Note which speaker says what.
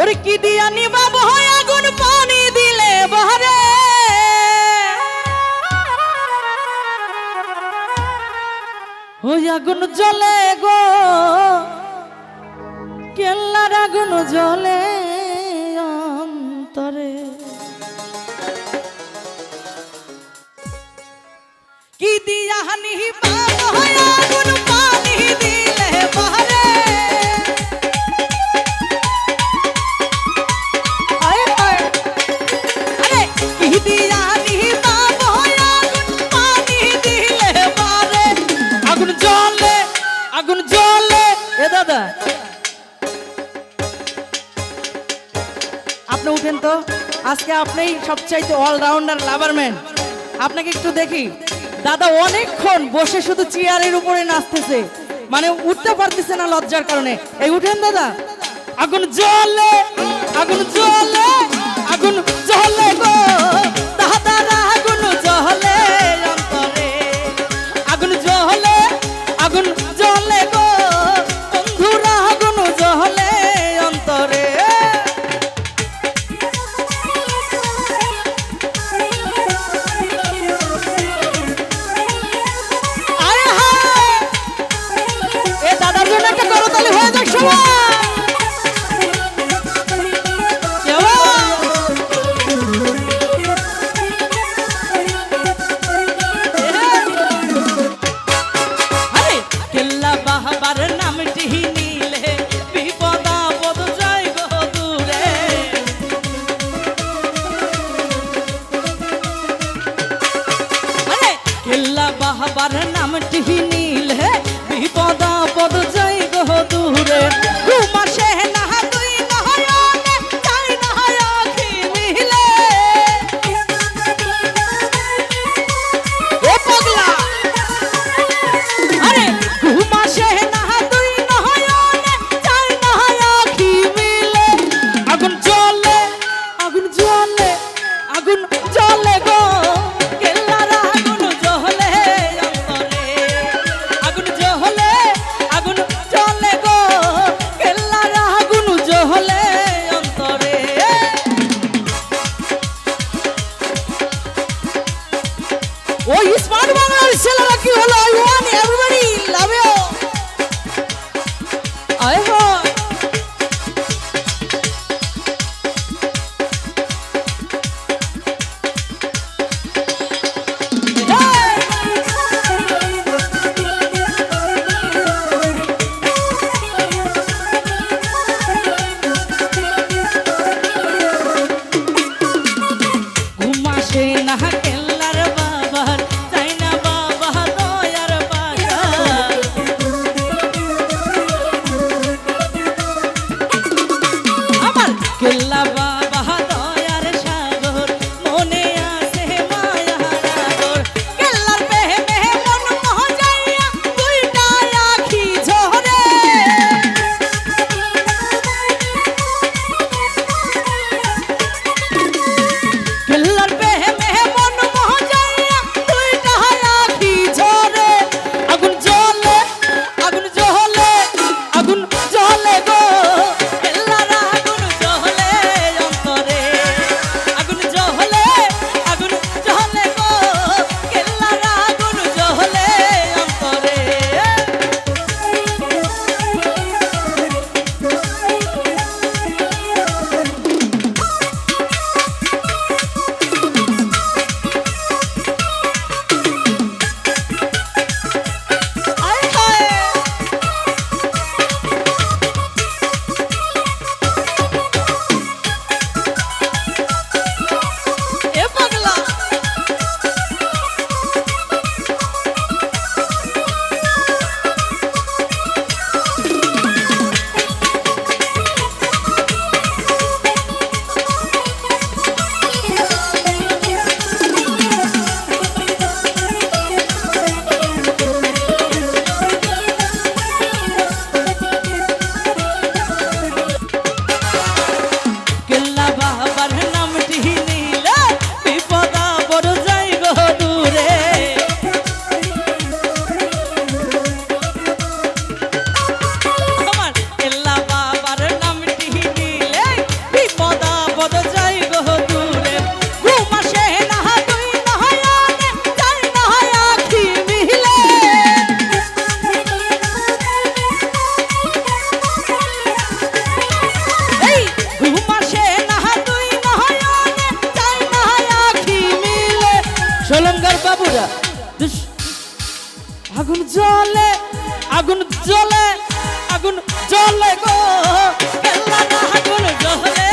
Speaker 1: ওরে কি দিয়া নিবাব হয় আগুন পানি দিলে বহরে? ওই আগুন জ্বলে গো, কেল্লার আগুন জ্বলে অন্তরে। কি দিয়া হানি হয় আগুন আপনি উঠেন তো? আজকে আপনিই সবচাইতে অলরাউন্ডার লাভারম্যান আপনাকে একটু দেখি। দাদা অনেকক্ষণ বসে শুধু চেয়ারের উপরে নাচতেছে। মানে উঠতে পারতেছে না লজ্জার কারণে। এই উঠেন দাদা। আগুন জ্বলে আগুন জ্বলে আগুন জ্বলে গো। সাহাবার নামটি নিলে বিপদ আপদ যায় গো দূরে। খেল্লা নাম নামটি নিলে ওই স্মার্ট বাংলার ছেলেরা কি হলো? I one everybody love you আগুন জলে আগুন জলে আগুন জলে গো আগুন জলে